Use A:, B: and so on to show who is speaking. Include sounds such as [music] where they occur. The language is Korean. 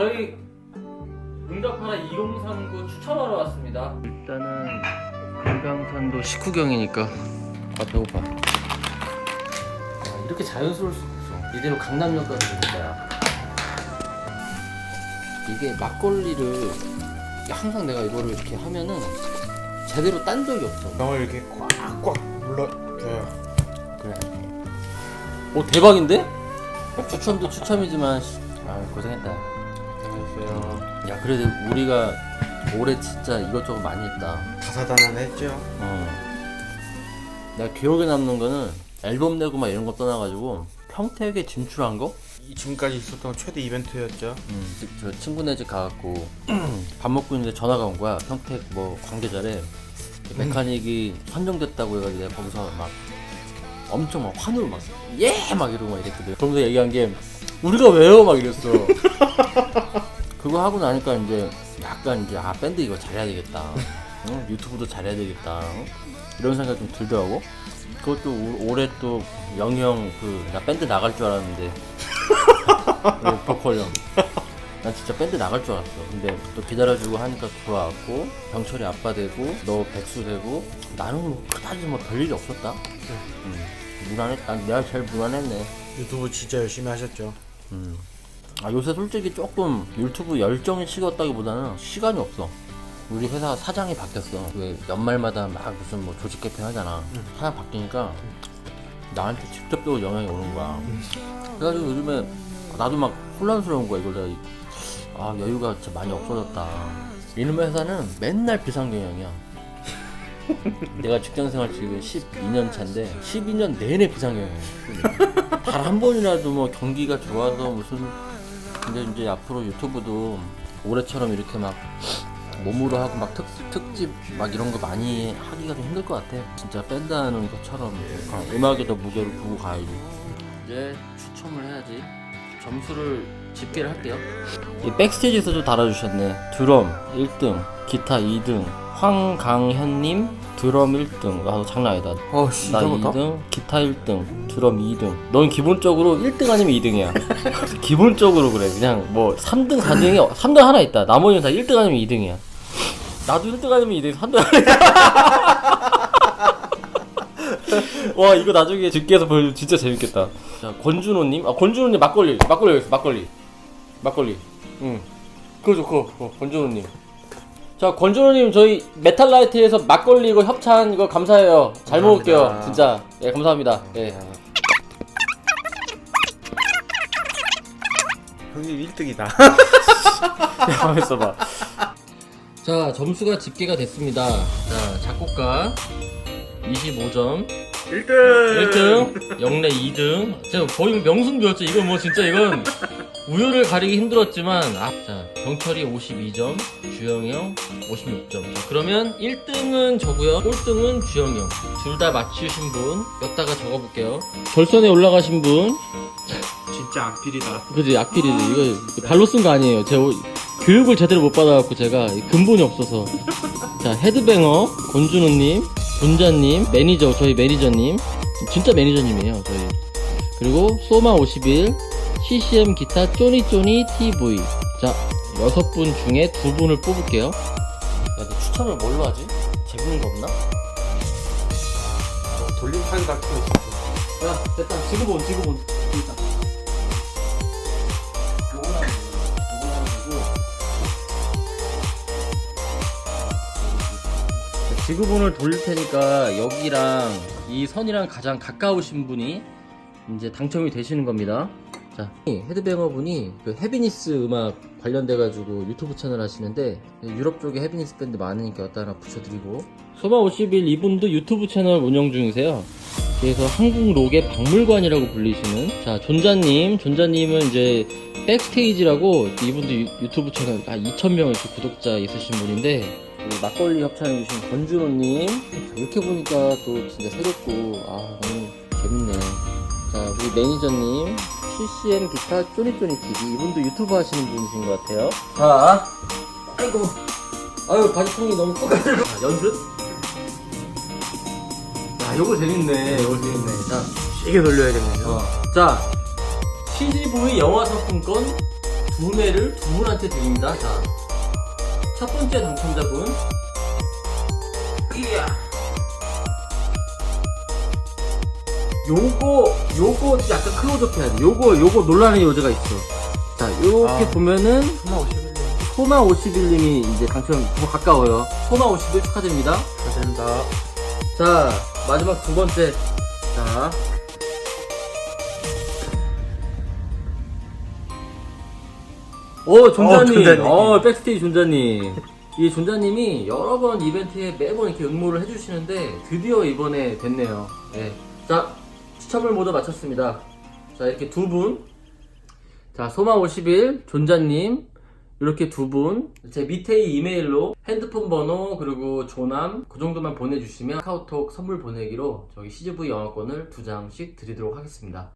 A: 네, 저희 응답하라 2039 추첨하러 왔습니다. 일단은 금강산도 식후경이니까 아 배고파. 아, 이렇게 자연스러울 수 없어. 이대로 강남역까지 갈 거야. 이게 막걸리를 항상 내가 이거를 이렇게 하면은 제대로 딴 적이 없어.
B: 병을 이렇게 꽉꽉 눌러줘요.
A: 그래. 오 대박인데? 추첨도 추첨이지만 씨, 아 고생했다.
B: 안녕하세요.
A: 야 그래도 우리가 올해 진짜 이것저것 많이 했다.
B: 다사다난했죠.
A: 어. 나 기억에 남는 거는 앨범 내고 막 이런 거 떠나가지고 평택에 진출한 거?
B: 이 지금까지 있었던 최대 이벤트였죠.
A: 음, 저 친구네 집 가갖고 [clears throat] 밥 먹고 있는데 전화가 온 거야. 평택 뭐 관계자래. 메카닉이 선정됐다고 해가지고 내가 거기서 막 엄청 막 환호를 막 예! 막 이러고 막 이랬거든. 그러면서 얘기한 게 우리가 왜요? 막 이랬어. [laughs] 그거 하고 나니까 이제 약간 이제 아 밴드 이거 잘해야 되겠다. [laughs] 응? 유튜브도 잘해야 되겠다. 응? 이런 생각 좀 들더라고. 그것도 올- 올해 또 영희 형그나 밴드 나갈 줄 알았는데 [laughs] 그 보컬 형. 난 진짜 밴드 나갈 줄 알았어. 근데 또 기다려주고 하니까 돌아왔고 병철이 아빠 되고 너 백수 되고 나는 뭐 그다지 뭐 별일이 없었다. 음, 무난했. 난 내가 제일 무난했네.
B: 유튜브 진짜 열심히 하셨죠.
A: 음. 아 요새 솔직히 조금 유튜브 열정이 식었다기보다는 시간이 없어. 우리 회사 사장이 바뀌었어. 왜 연말마다 막 무슨 뭐 조직 개편 하잖아. 사장 바뀌니까 나한테 직접적으로 영향이 오는 거야. 그래가지고 요즘에 나도 막 혼란스러운 거야. 이걸 내가 이- 아 여유가 진짜 많이 없어졌다. 이놈의 회사는 맨날 비상경영이야. [laughs] 내가 직장생활 지금 12년 차인데 12년 내내 비상경영이야. 단한 번이라도 뭐 경기가 좋아서 무슨 근데 이제 앞으로 유튜브도 올해처럼 이렇게 막 몸으로 하고 막 특, 특집 막 이런 거 많이 하기가 좀 힘들 것 같아 진짜 하는 것처럼 어, 음악에 더 무게를 두고 가야지 이제 추첨을 해야지. 점수를 집계를 할게요. 이 백스테이지에서도 달아주셨네. 드럼 1등 기타 2등. 황강현님 드럼 1등 아 장난 아니다
B: 어,
A: 나 2등, 기타 1등, 드럼 2등. 넌 기본적으로 1등 아니면 2등이야. [laughs] 기본적으로 그래. 그냥 뭐 3등, 4등이 3등 하나 있다. 나머지는 다 1등 아니면 2등이야. 나도 1등 아니면 2등, 3등 하나 있다. 와 이거 나중에 집계해서 보여주면 진짜 재밌겠다. 자 권준호님, 아 권준호님 막걸리, 막걸리 여기 있어, 막걸리, 막걸리. 응, 그거 좋고, 어, 권준호님. 자 권준호님 저희 메탈라이트에서 막걸리 이거 협찬 이거 감사해요. 잘
B: 감사합니다.
A: 먹을게요. 진짜. 예 감사합니다. 예.
B: 형님 1등이다.
A: 가만 있어봐. 자 점수가 집계가 됐습니다. 자 작곡가 25점,
B: 1등.
A: 1등, 영래 2등. 제가 거의 명승부였죠. 이건 뭐 진짜 이건 우열을 가리기 힘들었지만 아, 자 병철이 52점, 주영이 형 56점. 자 그러면 1등은 저고요, 꼴등은 주영이 형. 둘 다 맞추신 분 몇 다가 적어볼게요. 결선에 올라가신 분,
B: 진짜 악필이다.
A: 그지 악필이지 이거 발로 쓴 거 아니에요. 제가 오- 교육을 제대로 못 받아갖고 제가 이 근본이 없어서. 자 헤드뱅어 권준호님, 분자님, 매니저 저희 매니저님, 진짜 매니저님이에요 저희. 그리고 소마 51, CCM 기타 쪼니쪼니 TV. 자 여섯 분 중에 두 분을 뽑을게요. 야, 너 추첨을 뭘로 하지? 재밌는 거 없나?
B: 돌림판 같은 거 있어.
A: 야 됐다 지구본 지구본 일단 요거는 요거는 아니고 지구본을 돌릴 테니까 여기랑 이 선이랑 가장 가까우신 분이 이제 당첨이 되시는 겁니다. 자, 이 헤드뱅어 분이 그 헤비니스 음악 관련돼가지고 유튜브 채널 하시는데 유럽 쪽에 헤비니스 밴드 많으니까 여기다 하나 붙여드리고. 소마 51 이분도 유튜브 채널 운영 중이세요. 그래서 한국 록의 박물관이라고 불리시는 자 존자님 존자님은 이제 백스테이지라고 이분도 유, 유튜브 채널 한 2,000명 이렇게 구독자 있으신 분인데 그 막걸리 협찬해주신 권준호님. 이렇게 보니까 또 진짜 새롭고 아 너무 재밌네. 자 우리 매니저님 CCM 기타 쪼니쪼니 TV 이분도 유튜브 하시는 분이신 것 같아요 자 아이고 아유 바지통이 너무 커가지고 자, 연습 야 요거 재밌네 요거 재밌네 자
B: 세게 돌려야겠네요.
A: 어. 자, CGV 영화 상품권 두 매를 두 분한테 드립니다. 자, 첫 번째 당첨자분. 이야. 요거, 요거 약간 클로즈업 해야 돼. 요거, 요거 논란의 요지가 있어. 자, 요렇게
B: 아.
A: 보면은
B: 하나 오시면
A: 소마 51님이 이제 당첨 더 가까워요. 소마 51 축하드립니다.
B: 감사합니다.
A: 자, 마지막 두 번째. 자. 오, 존자님.
B: 어, 존자님.
A: 어, 백스테이지 존자님. 이 존자님이 여러 번 이벤트에 매번 이렇게 응모를 해주시는데 드디어 이번에 됐네요. 네. 자, 추첨을 모두 마쳤습니다. 자, 이렇게 두 분. 자, 소마51, 존자님. 이렇게 두 분. 제 밑에 이 이메일로 핸드폰 번호, 그리고 조남, 그 정도만 보내주시면 카카오톡 선물 보내기로 저기 CGV 영화권을 두 장씩 드리도록 하겠습니다.